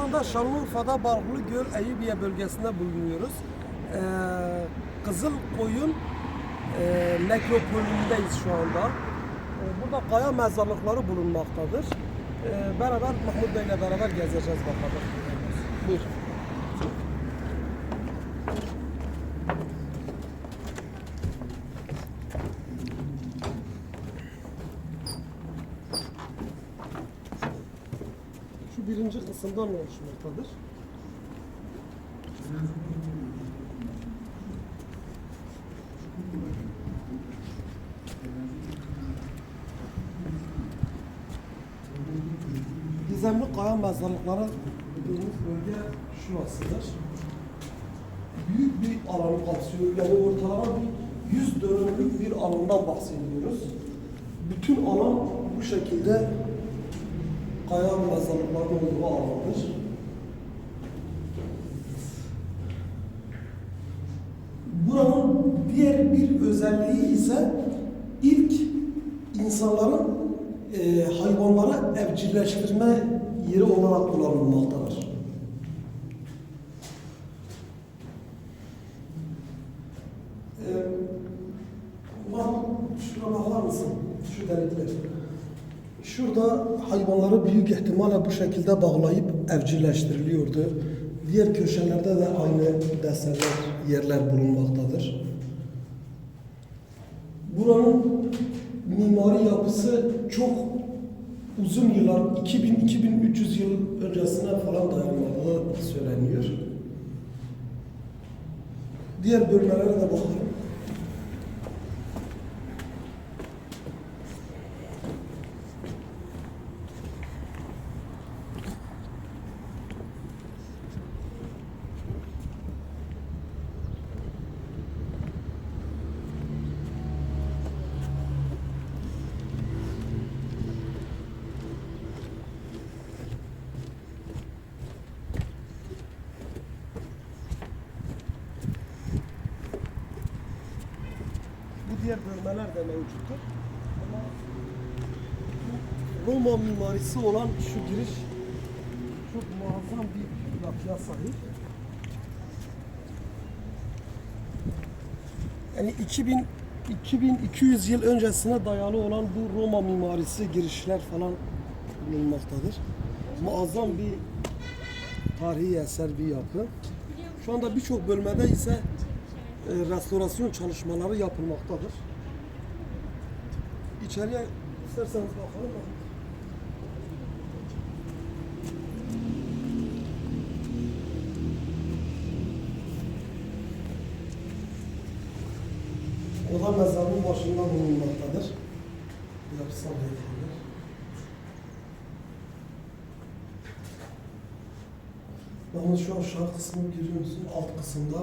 anda Şanlıurfa'da Balıklı Göl Eyüpiye bölgesinde bulunuyoruz. Ee, Kızıl Koyun e, nekropolündeyiz şu anda. Ee, burada kaya mezarlıkları bulunmaktadır. Ee, beraber Mahmut Bey ile beraber gezeceğiz bakalım. Buyur. Şu birinci kısımdan oluşmaktadır. Gizemli kaya mezarlıkları dediğimiz bölge şurasıdır. Büyük bir alanı kapsıyor. Yani ortalama bir 100 dönümlük bir alandan bahsediyoruz. Bütün alan bu şekilde kaya mezarlıklarının olduğu alandır. Buranın diğer bir özelliği ise ilk insanların e, hayvanları evcilleştirme yeri olarak kullanılmaktadır. E, Mahmut, şuna bakar mısın? Şu delikler. Şurada hayvanları büyük ihtimalle bu şekilde bağlayıp evcilleştiriliyordu. Diğer köşelerde de aynı desenler, yerler bulunmaktadır. Buranın mimari yapısı çok uzun yıllar, 2000-2300 yıl öncesine falan dayanmadığı söyleniyor. Diğer bölmelere de bakalım. Bu diğer bölmeler de mevcuttur. Ama Roma mimarisi olan şu giriş çok muazzam bir yapıya sahip. Yani 2000 2200 yıl öncesine dayalı olan bu Roma mimarisi girişler falan bulunmaktadır. Muazzam bir tarihi eser bir yapı. Şu anda birçok bölmede ise restorasyon çalışmaları yapılmaktadır. İçeriye isterseniz bakalım. O da mezarın başında bulunmaktadır. Yapısal detaylar. Yalnız şu aşağı kısmını görüyor musun? Alt kısımda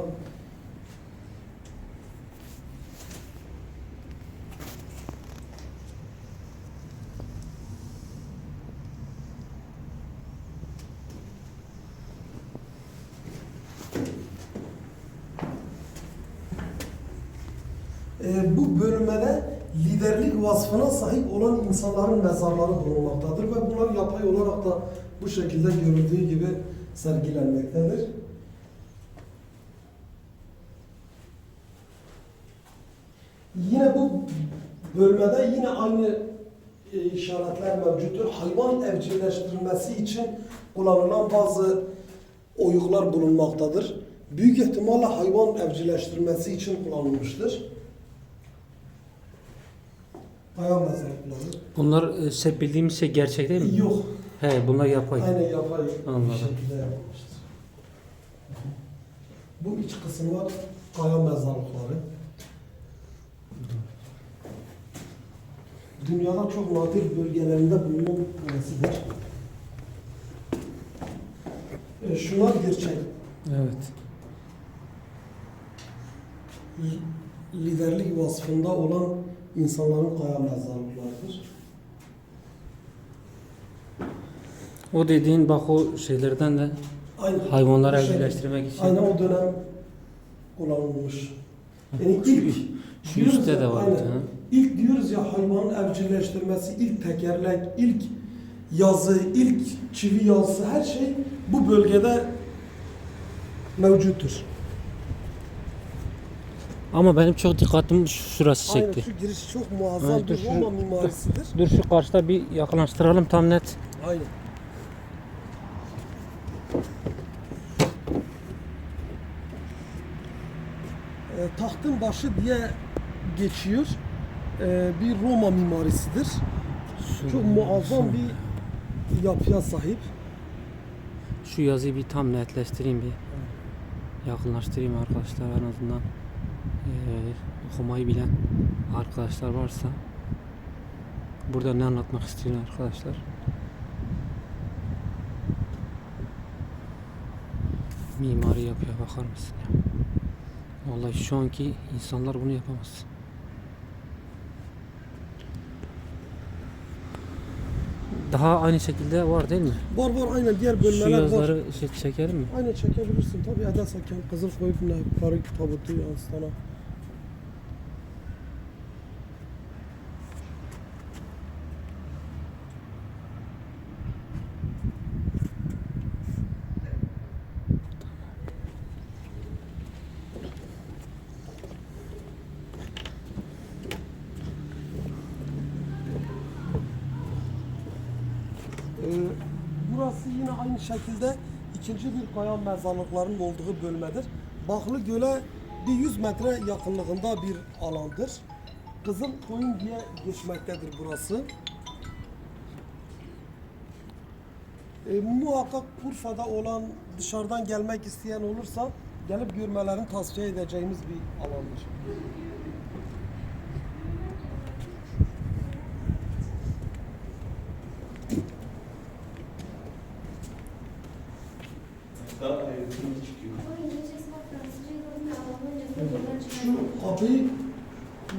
E, bu bölümde liderlik vasfına sahip olan insanların mezarları bulunmaktadır ve bunlar yapay olarak da bu şekilde görüldüğü gibi sergilenmektedir. Yine bu bölmede yine aynı e, işaretler mevcuttur. Hayvan evcilleştirilmesi için kullanılan bazı oyuklar bulunmaktadır. Büyük ihtimalle hayvan evcilleştirilmesi için kullanılmıştır. Hayvan mezarlıkları. Bunlar e, hep bildiğimiz şey gerçek değil mi? Yok. He bunlar yapay. Aynen yapay Anladım. bir şekilde yapılmıştır. Bu iç kısımlar kaya mezarlıkları. Dünyada çok nadir bölgelerinde bulunan tanesidir. E, şunlar gerçek. Evet. Li- Liderlik vasfında olan insanların kaya mezarlıklarıdır. O dediğin bak o şeylerden de Aynen. hayvanları Bu şey- evcilleştirmek için. Aynen o dönem kullanılmış. Yani Şu- ilk Şu üstte ya, de vardı. aynen. ha. İlk diyoruz ya hayvanın evcilleştirmesi, ilk tekerlek, ilk yazı, ilk çivi yazısı her şey bu bölgede mevcuttur. Ama benim çok dikkatimi şurası Aynen çekti. şu giriş çok muazzam dur bir şu- Roma mimarisidir. Dur şu karşıda bir yakınlaştıralım tam net. Aynen. E, tahtın başı diye geçiyor. E, bir Roma mimarisidir. Çok muazzam bir yapıya sahip. Şu yazıyı bir tam netleştireyim bir. Yakınlaştırayım arkadaşlar en azından. Eee, okumayı bilen arkadaşlar varsa burada ne anlatmak istiyor arkadaşlar? Mimari yapıya bakar mısın ya? Vallahi şu anki insanlar bunu yapamaz. Daha aynı şekilde var değil mi? Var var aynen diğer Şu bölmeler var. yazıları şey çekelim mi? Aynen çekebilirsin tabii Eda Saken, Kızıl Koyuk Nehri tabutu yansıtana. Ee, burası yine aynı şekilde ikinci bir kaya mezarlıklarının olduğu bölmedir. Baklı Göl'e bir 100 metre yakınlığında bir alandır. Kızıl Koyun diye geçmektedir burası. E, muhakkak Urfa'da olan dışarıdan gelmek isteyen olursa gelip görmelerini tavsiye edeceğimiz bir alandır. Şu kapıyı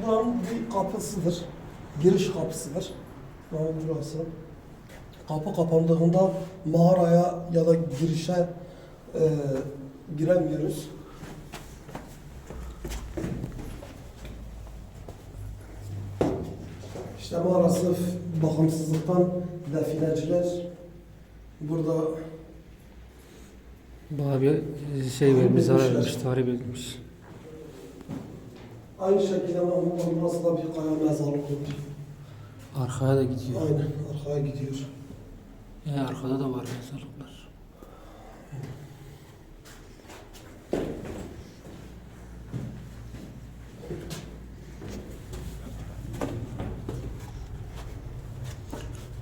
buranın bir kapısıdır. Giriş kapısıdır. Yani burası. Kapı kapandığında mağaraya ya da girişe e, giremiyoruz. İşte maalesef bakımsızlıktan defineciler burada Bana bir şey vermiş, zarar vermiş, tarih vermiş. Aynı şekilde Mahmut burası da bir kaya mezarlık oldu. Arkaya da gidiyor. Aynen arkaya gidiyor. E, arkada da var mezarlıklar.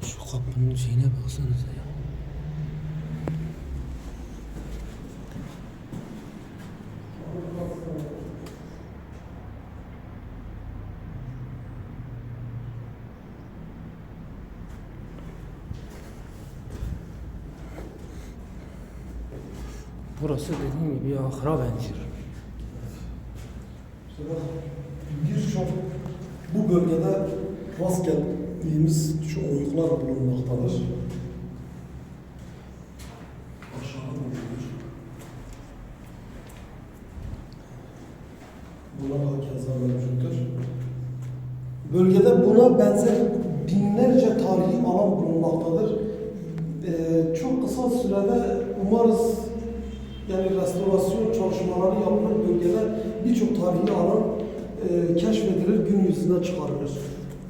Şu kapının şeyine baksanıza ya. Burası dediğim gibi ahıra benziyor. Birçok bu bölgede rast geldiğimiz şu oyuklar bulunmaktadır. Aşağıda bulunuyor. Bunlar. Bölgede buna benzer binlerce tarihi alan bulunmaktadır. Ee, çok kısa sürede umarız yani restorasyon çalışmaları yapılır bölgede birçok tarihi alan e, keşfedilir, gün yüzüne çıkarılır.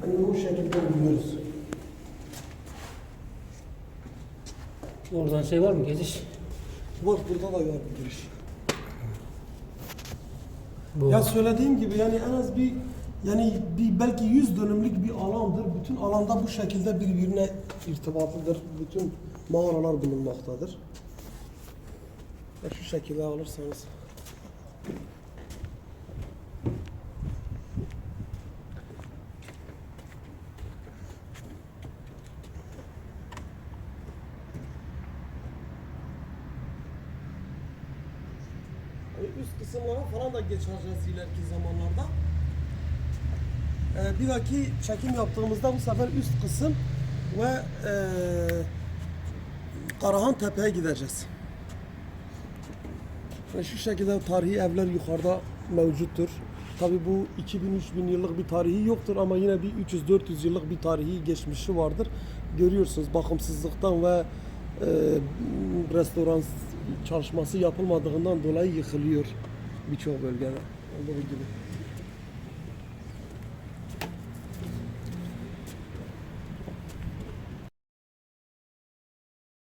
Hani bu şekilde umuyoruz. Oradan şey var mı geziş? Var burada da var bir giriş. Bu. Ya söylediğim gibi yani en az bir yani bir belki 100 dönümlük bir alandır. Bütün alanda bu şekilde birbirine irtibatlıdır. Bütün mağaralar bulunmaktadır. Ya şu şekilde alırsanız. Üst kısımlara falan da geçeceğiz ileriki zamanlarda. Ee, bir dahaki çekim yaptığımızda bu sefer üst kısım ve e, Karahan Tepe'ye gideceğiz. Karışık şekilde tarihi evler yukarıda mevcuttur. Tabi bu 2000-3000 yıllık bir tarihi yoktur ama yine bir 300-400 yıllık bir tarihi geçmişi vardır. Görüyorsunuz bakımsızlıktan ve e, restoran çalışması yapılmadığından dolayı yıkılıyor birçok bölgede olduğu gibi.